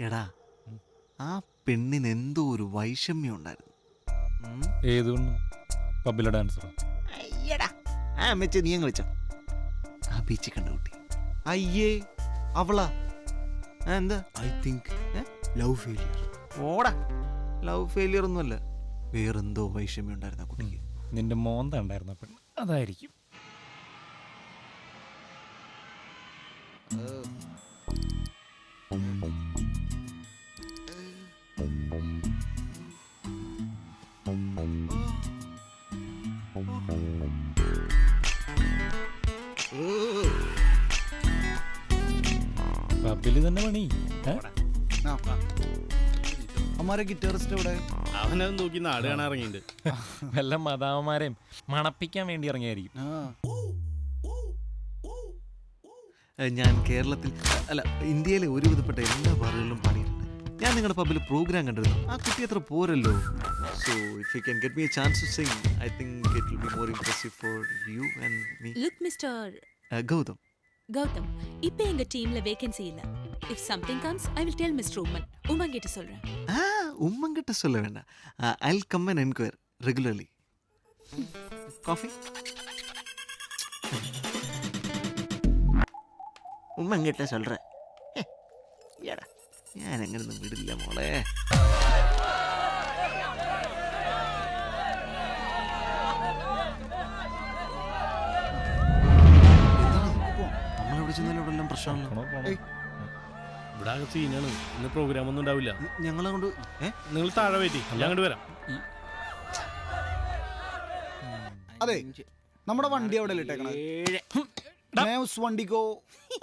എടാ ആ പെണ്ണിന് എന്തോ ഒരു വൈഷമ്യം ഉണ്ടായിരുന്നു. ഏതുകൊണ്ട് പബ്ബിലെ ഡാൻസറോ അയ്യടാ. ആ നീ അങ്ങ് വെച്ചോ ആ ബീച്ചിൽ കണ്ട കുട്ടി. അയ്യേ അവളാ. എന്താ? ഐ തിങ്ക് ലവ് ഫെയിലിയർ ഓടാ. ലവ് ഫെയിലിയർ ഒന്നുമല്ല. വേറെന്തോ വൈഷമ്യം ഉണ്ടായിരുന്ന കുട്ടിക്ക്. നിന്റെ മോന്ത ഉണ്ടായിരുന്ന പെണ്ണ്. അതായിരിക്കും. വീട്ടിൽ തന്നെ പണി. അമ്മാരെ ഗിറ്റാറിസ്റ്റ് ഇവിടെ അവനത് നോക്കി നാട് കാണാൻ ഇറങ്ങിയിട്ടുണ്ട്. വല്ല മതാവന്മാരെയും മണപ്പിക്കാൻ വേണ്ടി ഇറങ്ങിയായിരിക്കും. ഞാൻ കേരളത്തിൽ അല്ല ഇന്ത്യയിലെ ഒരുവിധപ്പെട്ട എല്ലാ ബാറുകളിലും പണിയിട്ടുണ്ട് ഞാൻ നിങ്ങളുടെ പബ്ബിൽ പ്രോഗ്രാം കണ്ടിരുന്നു. ആ കുട്ടി അത്ര പോരല്ലോ. So if you can get me a chance to sing I think it will be more impressive for you and me look mister Gautam Gautam இப்போ எங்க டீம்ல வேகன்சி இல்ல. If something comes I will tell miss Ruman உமாங்கிட்ட சொல்றேன். ஆ உம்மங்கிட்ட சொல்ல வேண்டாம். I will come and enquire regularly coffee உம்மங்கிட்ட சொல்கிறேன் ஏடா ஏன் எங்கிருந்து விடல மோளே? ഇവിടെ ആകെ സീനാണ്. ഇന്ന് പ്രോഗ്രാം ഒന്നും ഉണ്ടാവില്ല. ഞങ്ങളെ കൊണ്ട് നിങ്ങൾ താഴെ പറ്റി ഞാൻ അങ്ങോട്ട് വരാം. അതെ നമ്മുടെ വണ്ടി അവിടെ ഇട്ടേക്കണത് മേവ്സ് വണ്ടിക്കോ?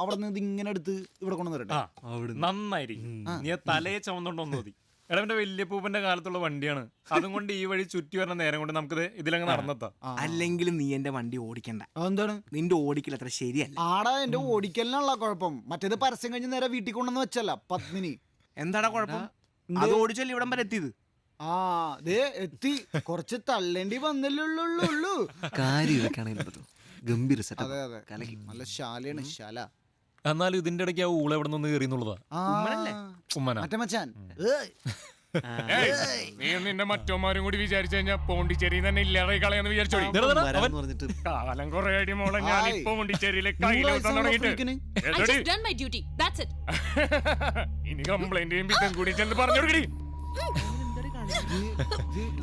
അവിടെ നിന്ന് ഇങ്ങനെ എടുത്ത് ഇവിടെ കൊണ്ടുവന്ന് ആ തരട്ടെ നന്നായിരിക്കും. നീ തലയെ ചുമന്നുണ്ടോന്ന് മതി. എടാ വല്യപ്പൂപ്പന്റെ വലിയ പൂപ്പന്റെ കാലത്തുള്ള വണ്ടിയാണ്. അതും കൊണ്ട് ഈ വഴി ചുറ്റി വരുന്ന നേരം കൊണ്ട് നമുക്ക് ഇതിലങ്ങ് നടന്നെത്താം. അല്ലെങ്കിലും നീ എന്റെ വണ്ടി ഓടിക്കണ്ട. എന്താണ് നിന്റെ ഓടിക്കൽ അത്ര ശരിയല്ല. ആടാ എന്റെ ഓടിക്കലിനുള്ള കുഴപ്പം. മറ്റേത് പരസ്യം കഴിഞ്ഞ് നേരെ വീട്ടിൽ കൊണ്ടുവന്ന് വെച്ചല്ല പത്മിനി. എന്താടാ കുഴപ്പം? അത് ഓടിച്ചല്ലേ ഇവിടം വരെ എത്തിയത്? ആ ദേ എത്തി. കുറച്ച് തള്ളേണ്ടി വന്നില്ലുള്ളൂ കാര്യം ഗംഭീര ഗംഭീര അതെ സെറ്റപ്പ് അതെ നല്ല ശാലയാണ് ശാല. എന്നാലും ഇതിന്റെ ഇടയ്ക്ക് ആ ഊള എവിടെ നിന്ന് കയറിന്നുള്ളതാ ആ, ഉമ്മനാ. മച്ചാൻ. ഏയ്. നീ മറ്റോമാരും കൂടി വിചാരിച്ചു കഴിഞ്ഞാൽ പോണ്ടിച്ചേരി തന്നെ ഇല്ലാതെ കളയാന്ന് വിചാരിച്ചോടി. അവൻ- പറഞ്ഞിട്ട്. കാലം കുറെ അടി മോളെ ഞാൻ ഇപ്പൊ പോണ്ടിച്ചേരിയിലെ ഇനി കംപ്ലൈന്റ് ചെയ്യുമ്പോൾ കൂടി ചെന്ന് പറഞ്ഞു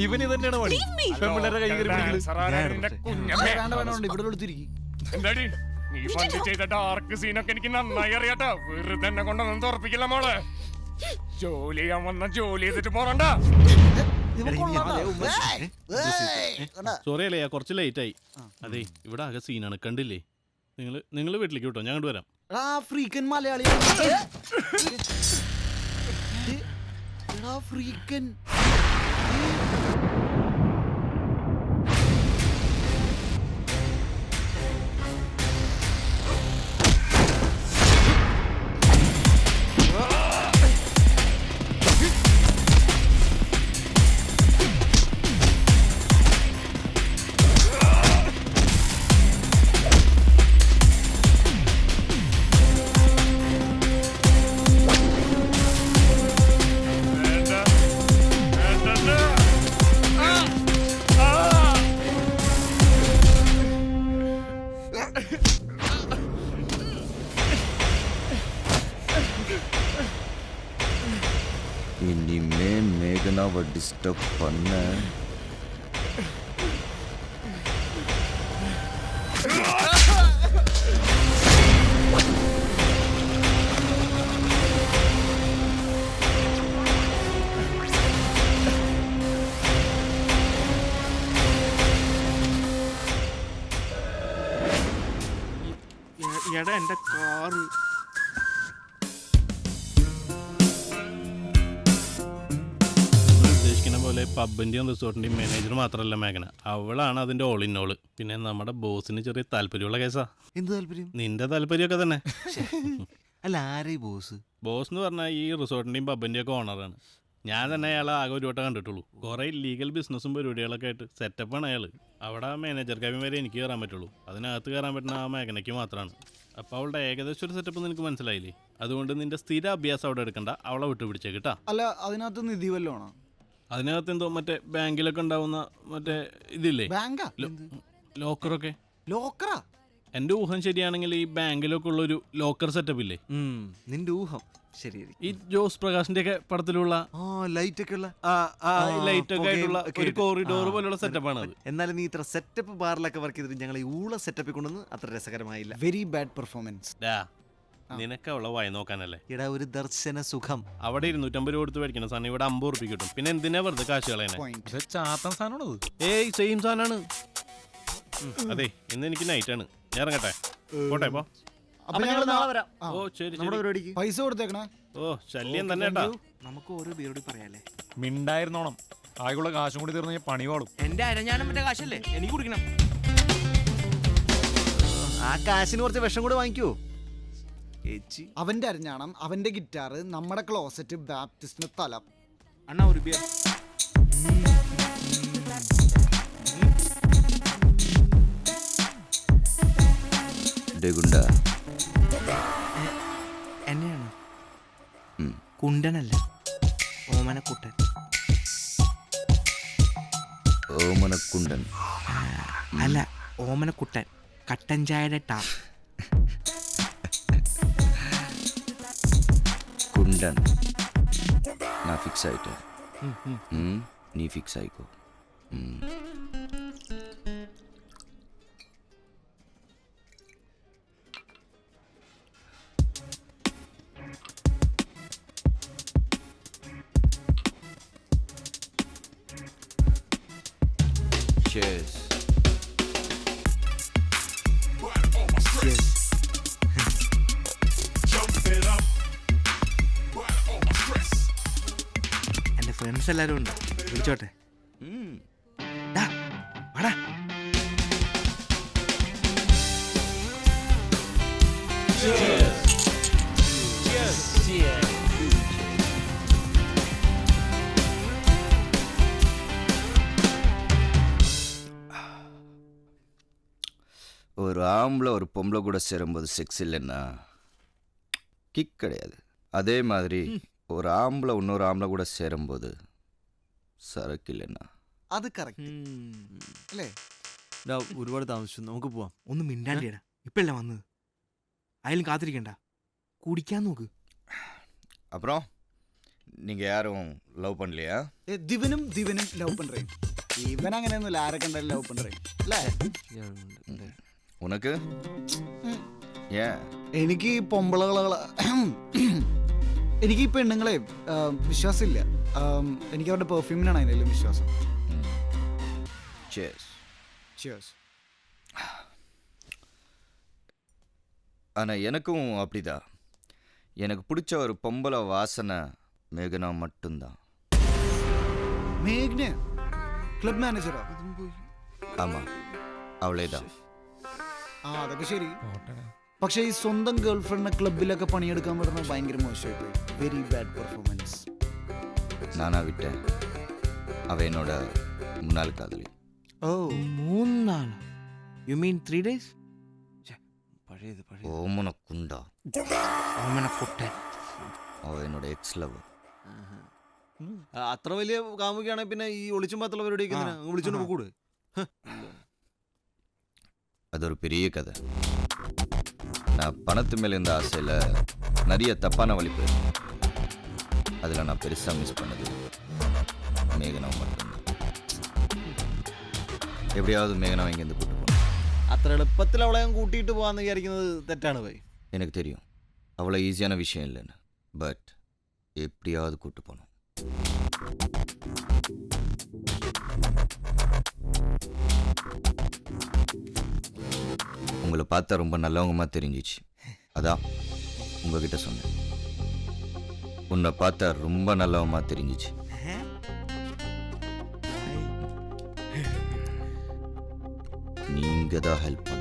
ഇവന് തന്നെയാണ് പണി. Leave കൈ കയറി ഇവിടെ എന്താടി? നീ പണ്ട് ചെയ്ത ഡാർക്ക് സീനൊക്കെ എനിക്ക് നന്നായി അറിയാട്ടോ. വെറുതെ എന്നെ കൊണ്ടൊന്നും തുറപ്പിക്കില്ല മോളെ. ജോലി ചെയ്യാൻ വന്ന ജോലി ചെയ്തിട്ട് പോറണ്ട. സോറി അല്ലേ കുറച്ച് ലേറ്റ് ആയി. അതെ ഇവിടെ ആകെ സീനാണ് കണ്ടില്ലേ? നിങ്ങൾ നിങ്ങൾ വീട്ടിലേക്ക് വിട്ടോ ഞാൻ വരാം. എടാ ഫ്രീക്കൻ മലയാളി എടാ ഫ്രീക്കൻ இனிமே மேகனாவை டிஸ்டர்ப் பண்ண എടാ എന്റെ കാറ് പോലെ പബ്ബിന്റെയും റിസോർട്ടിന്റെയും മാനേജർ മാത്രമല്ല മേഘന. അവളാണ് അതിന്റെ ഓൾ ഇൻ ഓൾ പിന്നെ നമ്മുടെ ബോസിന് ചെറിയ താല്പര്യമുള്ള കേസാ. എന്ത് താല്പര്യം? നിന്റെ താല്പര്യമൊക്കെ തന്നെ. അല്ല ആരേ ബോസ് ബോസ് എന്ന് പറഞ്ഞാൽ ഈ റിസോർട്ടിന്റെയും പബ്ബിന്റെയും ഒക്കെ ഓണറാണ് ഞാൻ തന്നെ അയാളെ ആകെ ഒരു വട്ടം കണ്ടിട്ടുള്ളൂ. കുറേ ലീഗൽ ബിസിനസ്സും പരിപാടികളൊക്കെ ആയിട്ട് സെറ്റപ്പാണ് അയാൾ അവിടെ ആ മാനേജർ ക്യാബിൻ വരെ എനിക്ക് കയറാൻ പറ്റുള്ളൂ. അതിനകത്ത് കയറാൻ പറ്റുന്ന ആ മേഖലയ്ക്ക് മാത്രമാണ് അപ്പോൾ അവളുടെ ഏകദേശം ഒരു സെറ്റപ്പ് നിനക്ക് മനസ്സിലായില്ലേ? അതുകൊണ്ട് നിന്റെ സ്ഥിര അഭ്യാസം അവിടെ എടുക്കണ്ട. അവളെ വിട്ടുപിടിച്ചേ കേട്ടാ. അല്ല അതിനകത്ത് നിധി വല്ലതാണോ അതിനകത്ത് എന്തോ മറ്റേ ബാങ്കിലൊക്കെ ഉണ്ടാവുന്ന മറ്റേ ഇതില്ലേ? ബാങ്കാ? ലോ- ലോക്കറൊക്കെ? ലോക്കറാ? എന്റെ ഊഹം ശരിയാണെങ്കിൽ ഈ ബാങ്കിലൊക്കെ ഉള്ള ഒരു ലോക്കർ സെറ്റപ്പ് ഇല്ലേ ഉം, നിന്റെ ഊഹം ശരി ഈ ജോസ് പ്രകാശിന്റെ ഒക്കെ പടത്തിലുള്ള ആ ലൈറ്റ് ഒക്കെ ഉള്ള ലൈറ്റ് ഒക്കെ പുകയും ആയിട്ടുള്ള ഒക്കെ ഒരു. കോറിഡോർ പോലുള്ള സെറ്റപ്പാണ് അത് എന്നാലും നീ ഇത്ര സെറ്റപ്പ് ബാറിലൊക്കെ വർക്ക് ചെയ്തിട്ട് ഞങ്ങൾ ഈ ഊള സെറ്റപ്പിൽ കൊണ്ടുവന്ന് അത്ര രസകരമായില്ല. വെരി ബാഡ് പെർഫോമൻസ് ഡാ നിനക്ക് അവളെ വായി നോക്കാനല്ലേ? ഇടാ ഒരു ദർശന സുഖം. അവിടെ ഇരുന്നൂറ്റമ്പത് രൂപ കൊടുത്ത് മേടിക്കണം സാധനം ഇവിടെ അമ്പത് ഉറുപ്പിക കിട്ടും. പിന്നെ എന്തിനാ വെറുതെ കാശ് കളയണേ? ചാത്തം ചാത്തൻ സാധനമാണത്. ഏയ് സെയിം സാധനമാണ് അതെ ഇന്ന് എനിക്ക് നൈറ്റ് ആണ്. ഞാൻ ഇറങ്ങട്ടെ? പോട്ടെ പോ. അപ്പൊ ഞങ്ങൾ നാളെ വരാം ഓ ശരി നമ്മുടെ ശരി. പരിപാടിക്ക്. പൈസ കൊടുത്തേക്കണേ? ഓ ശല്യം തന്നെ കേട്ടാ നമുക്ക് ഓരോ പേരോട് പറയാല്ലേ? മിണ്ടായിരുന്നോണം. ആകെയുള്ള കാശും കൂടി തീർന്ന് ഞാൻ പണി പാടും. എന്റെ അരഞ്ഞാനും മറ്റേ കാശല്ലേ? എനിക്ക് കുടിക്കണം. ആ കാശിന് കുറച്ച് വിഷം കൂടെ വാങ്ങിക്കുവോ ഏച്ചി. അവന്റെ അരഞ്ഞാണം അവന്റെ ഗിറ്റാർ നമ്മുടെ ക്ലോസറ്റ് ബാപ്റ്റിസ്റ്റിന് തല. അണ്ണാ ഒരു ബിയർ ഗുണ്ട. എന്നെയാണ്? കുണ്ടനല്ല ഓമനക്കുട്ടൻ. ഓമനക്കുണ്ടൻ. അല്ല ഓമനക്കുട്ടൻ കട്ടൻ ചായയുടെ ടാ వింటాను నా ఫిక్స్ అవుతా నీ ఫిక్స్ అయిపో Cheers. Cheers. ഫ്രണ്ട്സ് എല്ലാരും ഉണ്ട് വിളിച്ചോട്ടെ ம் ഡാ, വാടാ. ஒரு ஆம்பளை ஒரு பொம்பளை கூட சேரும்போது செக்ஸ் இல்லைன்னா கிக் கிடையாது அதே மாதிரி ஒரு ஆம்பளை இன்னொரு ஆம்பளை கூட சேரும்போது சரக்கு இல்லைண்ணா അത് கரெக்ட் അല്ലേ ഒരുപാട് താമസിച്ചു നമുക്ക് പോവാം ഒന്ന് മിണ്ടാണ്ടിയടാ ഇപ്പല്ല വന്നത് അയാലും കാത്തിരിക്കണ്ട കുടിക്കാൻ നോക്ക് அப்புறம் நீங்கள் யாரும் லவ் பண்ணலையா? ഏ, ദിവനും ദിവനും ലവ് പണ്ടേ ഇവൻ അങ്ങനെയൊന്നുമില്ല ആരൊക്കെ ലവ് പണ്ടേ അല്ലേ உனக்கு? ஏன்? എനിക്ക് ഈ പൊമ്പളകള എനിക്ക് ഈ പെണ്ണുങ്ങളെ ആ, വിശ്വാസമില്ല ആ, എനിക്ക് അവരുടെ പെർഫ്യൂമിനാണ് അതിനെല്ലാം വിശ്വാസം சேஸ் Cheers. ஆனால் எனக்கும் அப்படிதான் எனக்கு பிடிச்ச ஒரு பொம்பளை வாசனை மேகனா மட்டும்தான் മേഘ്ന ക്ലബ് മാനേജറോ ஆமாம் அவளே தான் ആ അതൊക്കെ ശരി പക്ഷേ ഈ സ്വന്തം ഗേൾ ഫ്രണ്ടിനെ ക്ലബിലൊക്കെ പണിയെടുക്കാൻ പറ്റുന്നത് ഭയങ്കര മോശമായി പോയി വെരി ബാഡ് പെർഫോമൻസ് நானா விட்டேன் அவ என்னோட முன்னாள் காதலி ഓ മൂന്നാളോ യു മീൻ ത്രീ ഡേയ്സ് പഴയത് പഴയ ஓமன குண்டா ഓമനക്കുട്ടൻ அவ என்னோட எக்ஸ் லவ் അത്ര വലിയ കാമുകയാണെങ്കിൽ പിന്നെ ഈ ഒളിച്ചും പാത്തുള്ള പരിപാടിയൊക്കെ എന്തിനാ? അങ്ങ് വിളിച്ചോണ്ട് പോകൂടെ அது ஒரு பெரிய கதை நான் பணத்து மேலே இருந்த ஆசையில் நிறைய தப்பான வழி போயிருந்தேன் அதில் நான் பெருசாக மிஸ் பண்ணது மேகனா மட்டும்தான் எப்படியாவது மேகனா இங்கேருந்து கூட்டு போகணும் അത്ര എളുപ്പത്തിൽ അവളെ അങ്ങ് കൂട്ടിയിട്ട് പോവാന്ന് വിചാരിക്കുന്നത് തെറ്റാണ് പോയി எனக்கு தெரியும் அவ்வளோ ஈஸியான விஷயம் இல்லைன்னு பட் எப்படியாவது கூட்டு போகணும் பார்த்தா ரொம்ப நல்லவங்கமா தெரிஞ்சிச்சு. அதான் உங்ககிட்ட சொன்னேன். உன்னை பார்த்தா ரொம்ப நல்லவமா தெரிஞ்சிச்சு. நீங்க தான் ஹெல்ப்